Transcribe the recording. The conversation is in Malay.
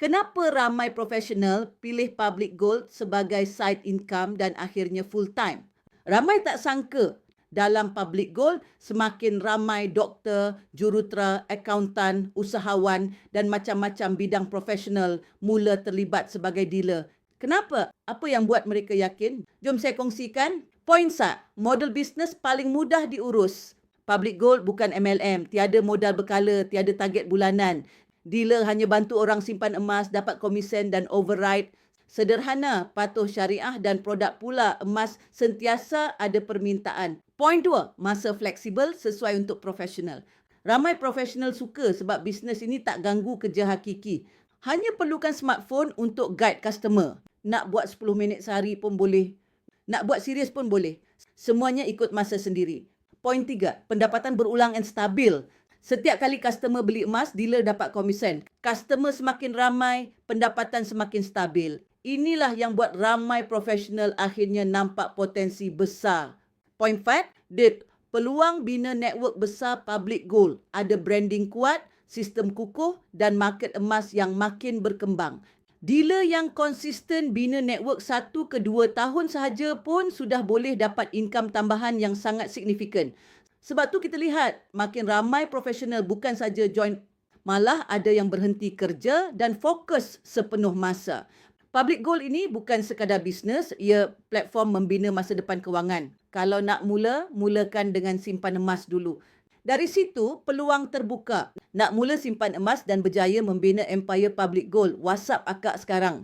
Kenapa ramai profesional pilih public gold sebagai side income dan akhirnya full time? Ramai tak sangka dalam public gold semakin ramai doktor, jurutera, akauntan, usahawan dan macam-macam bidang profesional mula terlibat sebagai dealer. Kenapa? Apa yang buat mereka yakin? Jom saya kongsikan. Poin sat, model bisnes paling mudah diurus. Public gold bukan MLM, tiada modal berkala, tiada target bulanan. Dealer hanya bantu orang simpan emas, dapat komisen dan override. Sederhana, patuh syariah dan produk pula emas sentiasa ada permintaan. Poin dua, masa fleksibel sesuai untuk profesional. Ramai profesional suka sebab bisnes ini tak ganggu kerja hakiki. Hanya perlukan smartphone untuk guide customer. Nak buat 10 minit sehari pun boleh. Nak buat serius pun boleh. Semuanya ikut masa sendiri. Poin tiga, pendapatan berulang dan stabil. Setiap kali customer beli emas, dealer dapat komisen. Customer semakin ramai, pendapatan semakin stabil. Inilah yang buat ramai profesional akhirnya nampak potensi besar. Point 5, DIT. Peluang bina network besar public gold. Ada branding kuat, sistem kukuh dan market emas yang makin berkembang. Dealer yang konsisten bina network satu ke dua tahun sahaja pun sudah boleh dapat income tambahan yang sangat signifikan. Sebab tu kita lihat makin ramai profesional bukan saja join malah ada yang berhenti kerja dan fokus sepenuh masa. Public Gold ini bukan sekadar bisnes, ia platform membina masa depan kewangan. Kalau nak mula, mulakan dengan simpan emas dulu. Dari situ, peluang terbuka. Nak mula simpan emas dan berjaya membina empire public gold. WhatsApp akak sekarang.